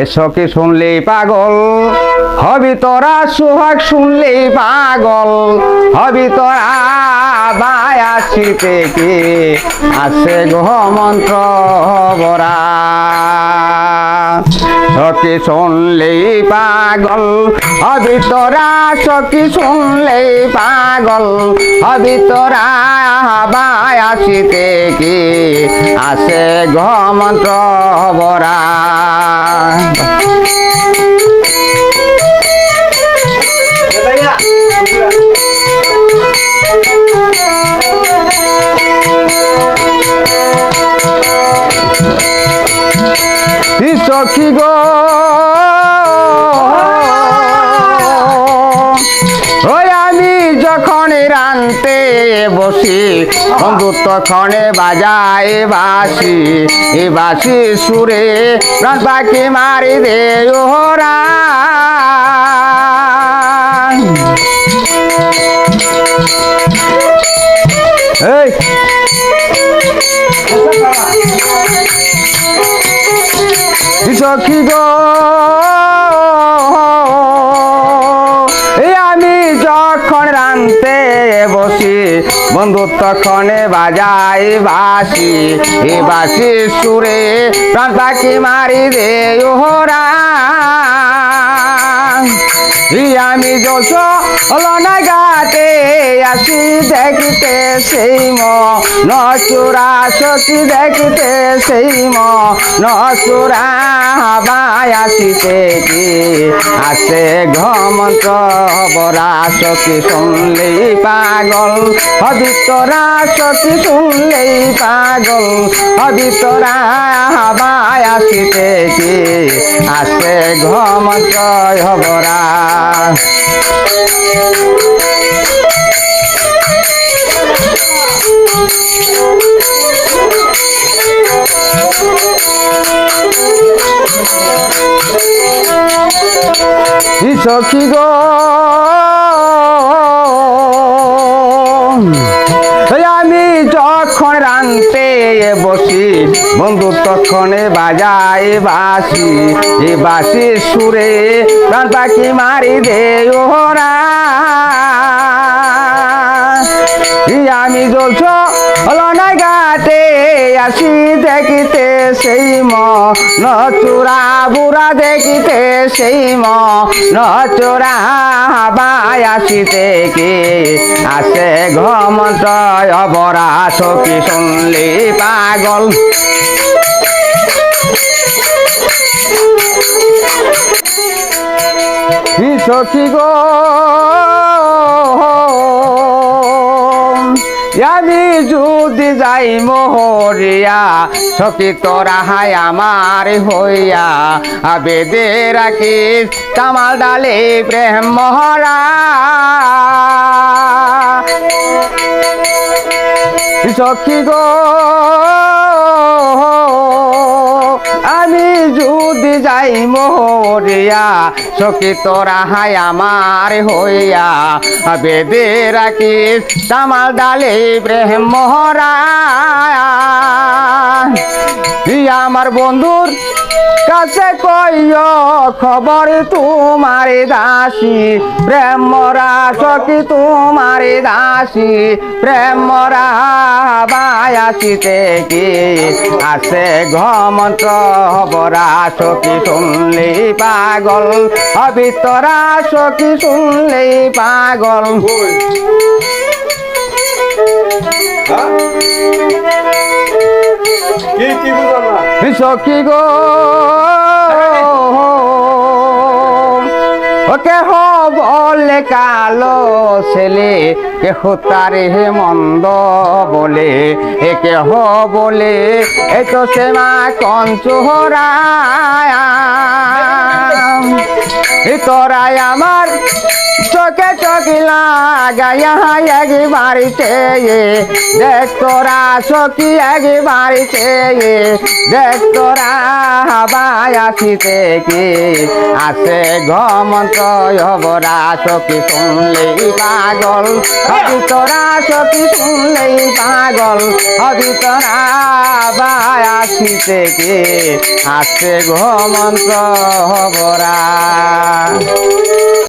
এ সখী শুনলেই পাগল, হবি তোরা সুহাগ শুনলেই পাগল, হবি তোরা বায়াসিতে কি আছে গহ মন্ত্র বরা। সখী শুনলেই পাগল হবি তোরা সখী শুনলেই পাগল হবি তোরা বায়াসিতে কি? আছে গহ মন্ত্র বরা সখী গো বসি বন্ধু তখনে বাজায় বাসি এ বাসি সুরে প্রাণ পাখি মারি দে ওরা এই। সখী গো বন্ধু তখনে বাজাই বাসি এ বাসি সুরে প্রাণ পাখি মারি দে ওহরা আমি যশ আসি দেখিতে সেই ম। নচুরা সখী দেখিতে সেই ম। নচুরা বাই আসিতে কি? আসে ঘমন্ত বরা সখী শুনলেই পাগল। হবি তোরা সখী শুনলেই পাগল। হবি তোরা বাই আসিতে কি? আসে ঘমন্ত হবরা ই সখী গো আমি যখন রানতে বসি, বন্ধু তখনে বাজাই বাসি এ বাসি সুরে প্রাণ পাখি মারি দে ওরা আমি জ্বলছ? হলো না আসি দেখিতে সেই ম, নচুরা বুড়া দেখিতে সেই ম, নচুরা বাই আসিতে কি আসে ঘমন্ত অবরা সখী শুনলি পাগল। সখী গো? যাই মোহরিয়া, সখী তোরা হায় আমার হইয়া। আবেদে রাখি কামাল ডালে প্রেম মহরা সখী গো যদি যাই মোহরিয়া সখী তোরা হাই আমার হইয়া। বেদে রাখিস তামাল ডালে প্রেম মহরা আমার বন্ধুর কাছে কইও, খবর তোমার দাসী, প্রেম মরা সখী তোমার দাসী, প্রেম মরা বায়াসিতে কি আছে ঘমন্ত্র হবরা সখী শুনলি পাগল হবি তোরা সখী শুনলি পাগল? সখী গো। ওকে বলে কালো ছেলে কেহ তারে মন্দ বলে এ কেহ বলে এ তো সে মা কঞ্চোহরা তোরাই আমার চোখে চোখ গায়া এক বাড়িতে দেখ তোরা সখী এক বাড়িতে দেখ তোরা হাবায় আসিতে কি আসে ঘমন্ত হবরা সখী শুনলেই পাগল। হবি তোরা সখী শুনলেই পাগল। হবি তোরা হাবায় আসিতে কি আসে ঘমন্ত হবরা